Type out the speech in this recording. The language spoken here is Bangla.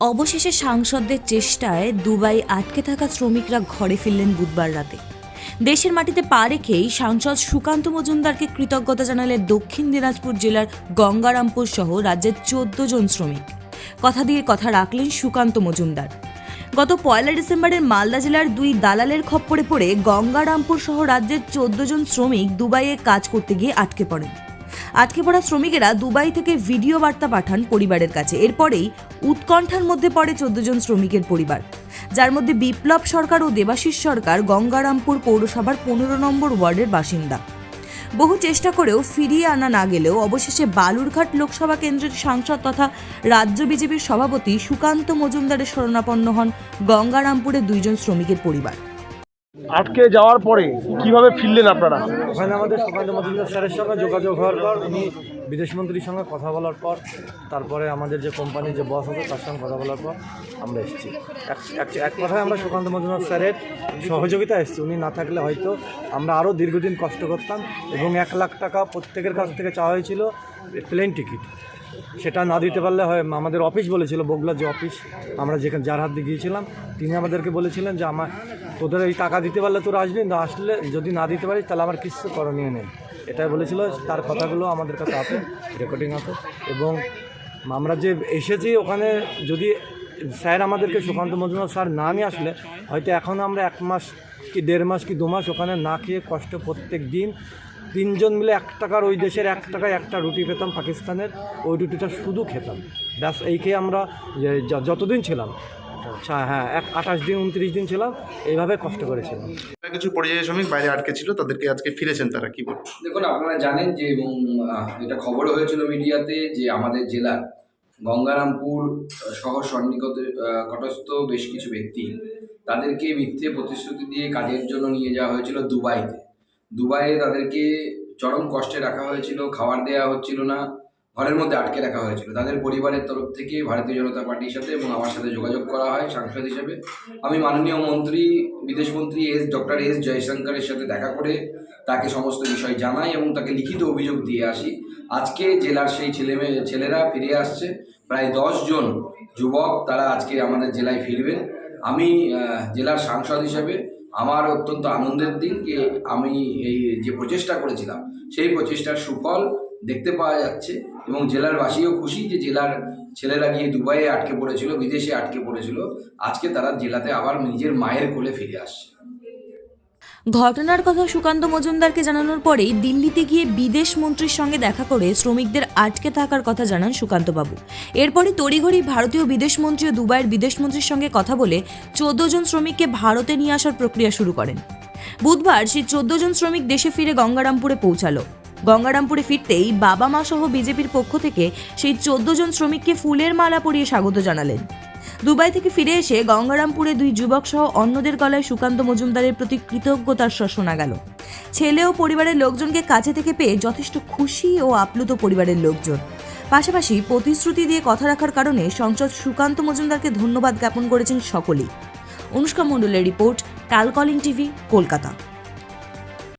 অবশেষে সাংসদদের চেষ্টায় দুবাই আটকে থাকা শ্রমিকরা ঘরে ফিরলেন বুধবার রাতে। দেশের মাটিতে পা রেখেই সাংসদ সুকান্ত মজুমদারকে কৃতজ্ঞতা জানালেন দক্ষিণ দিনাজপুর জেলার গঙ্গারামপুর সহ রাজ্যের চোদ্দ জন শ্রমিক। কথা দিয়ে কথা রাখলেন সুকান্ত মজুমদার। গত পয়লা ডিসেম্বরের মালদা জেলার দুই দালালের খপ্পরে পড়ে গঙ্গারামপুর সহ রাজ্যের চোদ্দ জন শ্রমিক দুবাইয়ে কাজ করতে গিয়ে আটকে পড়েন। আটকে পড়া শ্রমিকেরা দুবাই থেকে ভিডিও বার্তা পাঠান পরিবারের কাছে। এরপরেই উৎকণ্ঠার মধ্যে পড়ে চোদ্দ জন শ্রমিকের পরিবার। যার মধ্যে বিপ্লব সরকার ও দেবাশিস সরকার গঙ্গারামপুর পৌরসভার পনেরো নম্বর ওয়ার্ডের বাসিন্দা। বহু চেষ্টা করেও ফিরিয়ে আনা না গেলেও অবশেষে বালুরঘাট লোকসভা কেন্দ্রের সাংসদ তথা রাজ্য বিজেপির সভাপতি সুকান্ত মজুমদারের শরণাপন্ন হন গঙ্গারামপুরের দুইজন শ্রমিকের পরিবার। আটকে যাওয়ার পরে কীভাবে ফিরলেন আপনারা? ওখানে আমাদের সুকান্ত মজুমদার স্যারের সঙ্গে যোগাযোগ হওয়ার পর, উনি বিদেশমন্ত্রীর সঙ্গে কথা বলার পর, তারপরে আমাদের যে কোম্পানির যে বস আছে, তার সঙ্গে কথা বলার পর আমরা এসেছি। এক- কথায় আমরা সুকান্ত মজুমদার স্যারের সহযোগিতা এসেছি। উনি না থাকলে হয়তো আমরা আরও দীর্ঘদিন কষ্ট করতাম এবং এক লাখ টাকা প্রত্যেকের কাছ থেকে চাওয়া হয়েছিল প্লেন টিকিট। সেটা না দিতে পারলে হয়, আমাদের অফিস বলেছিল বগুলার যে অফিস, আমরা যেখানে যার হাত দিয়ে গিয়েছিলাম, তিনি আমাদেরকে বলেছিলেন যে আমার, তোদের এই টাকা দিতে পারলে তোরা আসবি, না আসলে যদি না দিতে পারিস, তাহলে আমার কিছু করণীয় নেই এটাই বলেছিল, তার কথাগুলো আমাদের কাছে আছে রেকর্ডিং আছে। এবং আমরা যে এসেছি ওখানে, যদি স্যার আমাদেরকে সুকান্ত মজুমদার স্যার না নিয়ে আসলে, হয়তো এখন আমরা এক মাস কি দেড় মাস কি দু মাস ওখানে না খেয়ে কষ্ট প্রত্যেক দিন তিনজন মিলে এক টাকার ওই দেশের এক টাকায় একটা রুটি পেতাম পাকিস্তানের। ওই রুটিটা শুধু খেতাম। ব্যাস এই খেয়ে আমরা যতদিন ছিলাম আচ্ছা হ্যাঁ এক আঠাশ দিন উনত্রিশ দিন ছিলাম এইভাবে কষ্ট করেছিলাম। কিছু পরিযায়ী শ্রমিক বাইরে আটকে ছিল তাদেরকে আজকে ফিরেছেন তারা কি বলব দেখুন আপনারা জানেন যে এবং এটা খবরও হয়েছিল মিডিয়াতে যে আমাদের জেলার গঙ্গারামপুর শহর সন্নিকটে কটস্থ বেশ কিছু ব্যক্তি তাদেরকে মিথ্যে প্রতিশ্রুতি দিয়ে কাজের জন্য নিয়ে যাওয়া হয়েছিল দুবাইতে। দুবাইয়ে তাদেরকে চরম কষ্টে রাখা হয়েছিল, খাবার দেওয়া হচ্ছিল না, ঘরের মধ্যে আটকে রাখা হয়েছিল। তাদের পরিবারের তরফ থেকে ভারতীয় জনতা পার্টির সাথে এবং আমার সাথে যোগাযোগ করা হয় সাংসদ হিসেবে। আমি মাননীয় মন্ত্রী বিদেশমন্ত্রী এস, ডক্টর এস জয়শঙ্করের সাথে দেখা করে তাকে সমস্ত বিষয় জানাই এবং তাকে লিখিত অভিযোগ দিয়ে আসি। আজকে জেলার সেই ছেলে ছেলেরা ফিরে আসছে। প্রায় দশ জন যুবক তারা আজকে আমাদের জেলায় ফিরবেন। আমি জেলার সাংসদ হিসেবে আমার অত্যন্ত আনন্দের দিন যে আমি এই যে প্রচেষ্টা করেছিলাম, সেই প্রচেষ্টার সুফল দেখতে পাওয়া যাচ্ছে এবং জেলার বাসীও খুশি যে জেলার ছেলেরা গিয়ে দুবাইয়ে আটকে পড়েছিল, বিদেশে আটকে পড়েছিল। আজকে তারা জেলাতে আবার নিজের মায়ের কোলে ফিরে আসছে। ঘটনার কথা সুকান্ত মজুমদারকে জানানোর পরেই দিল্লিতে গিয়ে বিদেশ মন্ত্রীর সঙ্গে দেখা করে শ্রমিকদের আটকে থাকার কথা জানান সুকান্তবাবু। এরপরই তড়িঘড়ি ভারতীয় বিদেশমন্ত্রী ও দুবাইয়ের বিদেশমন্ত্রীর সঙ্গে কথা বলে চোদ্দ জন শ্রমিককে ভারতে নিয়ে আসার প্রক্রিয়া শুরু করেন। বুধবার সেই চোদ্দ জন শ্রমিক দেশে ফিরে গঙ্গারামপুরে পৌঁছালো। গঙ্গারামপুরে ফিরতেই বাবা মা সহ বিজেপির পক্ষ থেকে সেই চোদ্দ জন শ্রমিককে ফুলের মালা পরিয়ে স্বাগত জানালেন। দুবাই থেকে ফিরে এসে গঙ্গারামপুরে দুই যুবক সহ অন্যদের গলায় সুকান্ত মজুমদারের প্রতি কৃতজ্ঞতার শোনা গেল। ছেলে ও পরিবারের লোকজনকে কাছে থেকে পেয়ে যথেষ্ট খুশি ও আপ্লুত পরিবারের লোকজন। পাশাপাশি প্রতিশ্রুতি দিয়ে কথা রাখার কারণে সংসদ সুকান্ত মজুমদারকে ধন্যবাদ জ্ঞাপন করেছেন সকলেই। অনুষ্কা মণ্ডলের রিপোর্ট কাল কলিং টিভি, কলকাতা।